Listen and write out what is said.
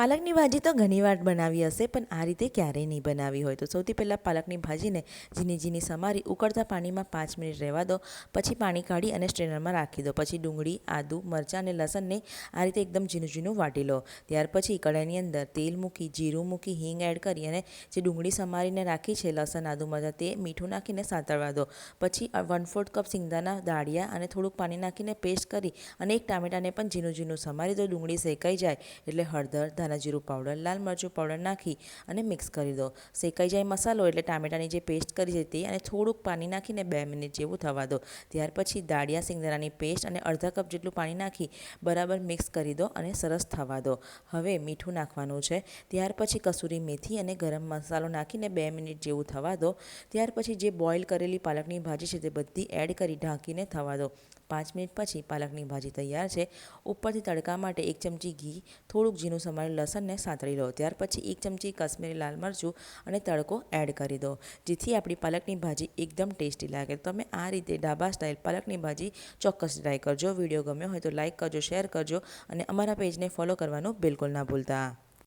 પાલકની ભાજી તો ઘણીવાર બનાવી હશે, પણ આ રીતે ક્યારેય નહીં બનાવી હોય. તો સૌથી પહેલાં પાલકની ભાજીને ઝીની ઝીની સમારી, ઉકળતા પાણીમાં પાંચ મિનિટ રહેવા દો. પછી પાણી કાઢી અને સ્ટ્રેનરમાં રાખી દો. પછી ડુંગળી, આદુ, મરચાં અને લસણને આ રીતે એકદમ ઝીણું ઝીણું વાટી લો. ત્યાર પછી કઢાઈની અંદર તેલ મૂકી, જીરું મૂકી, હિંગ એડ કરી અને જે ડુંગળી સમારીને રાખી છે, લસણ, આદુ, મરચાં, તે મીઠું નાખીને સાંતળવા દો. પછી વન ફોર્થ કપ સિંગદાના દાળિયા અને થોડુંક પાણી નાખીને પેસ્ટ કરી અને એક ટામેટાને પણ ઝીણું ઝીણું સમારી દો. ડુંગળી શેકાઈ જાય એટલે હળદર ધાણા જીરું પાવડર લાલ મરચું પાવડર નાખી અને મિક્સ કરી દો. શેકાઈ જાય મસાલો એટલે ટામેટાની જે પેસ્ટ કરી છે તે અને થોડુંક પાણી નાખીને બે મિનિટ જેવું થવા દો. ત્યાર પછી દાળિયા, સિંગદાણાની પેસ્ટ અને અડધા કપ જેટલું પાણી નાખી બરાબર મિક્સ કરી દો અને સરસ થવા દો. હવે મીઠું નાખવાનું છે. ત્યાર પછી કસૂરી મેથી અને ગરમ મસાલો નાખીને બે મિનિટ જેવું થવા દો. ત્યાર પછી જે બોઇલ કરેલી પાલકની ભાજી છે તે બધી એડ કરી ઢાંકીને થવા દો. પાંચ મિનિટ પછી પાલકની ભાજી તૈયાર છે. ઉપરથી તડકા માટે એક ચમચી ઘી, થોડુંક ઝીણું સમારેલ લસણને સાંતળી લો. ત્યાર પછી એક ચમચી કાશ્મીરી લાલ મરચું અને તડકો એડ કરી દો, જેથી આપણી પાલકની ભાજી એકદમ ટેસ્ટી લાગે. તમે આ રીતે ડાબા સ્ટાઇલ પાલકની ભાજી ચોક્કસ ટ્રાય કરજો. વીડિયો ગમ્યો હોય તો લાઇક કરજો શેર કરજો અને અમારા પેજને ફોલો કરવાનું બિલકુલ ના ભૂલતા.